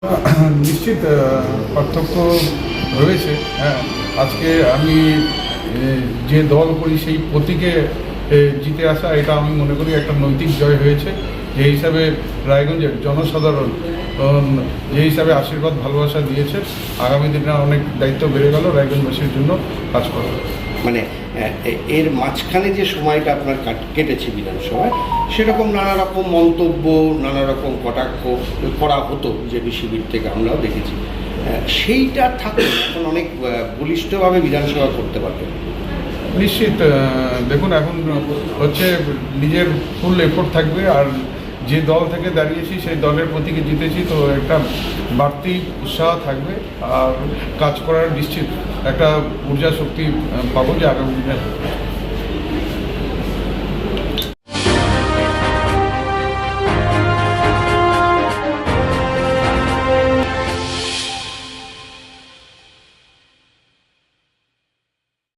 নিশ্চিত পার্থক্য রয়েছে। হ্যাঁ আজকে আমি যে দল করি সেই প্রতীকে জিতে আসা, এটা আমি মনে করি একটা নৈতিক জয় হয়েছে। যে হিসাবে রায়গঞ্জের জনসাধারণ যে হিসাবে আশীর্বাদ ভালোবাসা দিয়েছে আগামী দিনে অনেক দায়িত্ব বেড়ে গেল রায়গঞ্জবাসীর জন্য কাজ করা মানে এর মাঝখানে যে সময়টা আপনার কাট- কেটেছে বিধানসভায় সেরকম নানা রকম মন্তব্য নানা রকম কটাক্ষ করা হতো বিজেপি শিবির থেকে আমরাও দেখেছি। সেইটা থাকলে এখন অনেক বলিষ্ঠভাবে বিধানসভা করতে পারবেন নিশ্চিত দেখুন এখন হচ্ছে নিজের ফুল এফোর্ট থাকবে আর যে দল থেকে দাঁড়িয়েছি, সেই দলের প্রতীকে জিতেছি, তো একটা বাড়তি উৎসাহ থাকবে আর কাজ করার নিশ্চিত একটা ঊর্জা শক্তি পাবো যে আগামী দিনে।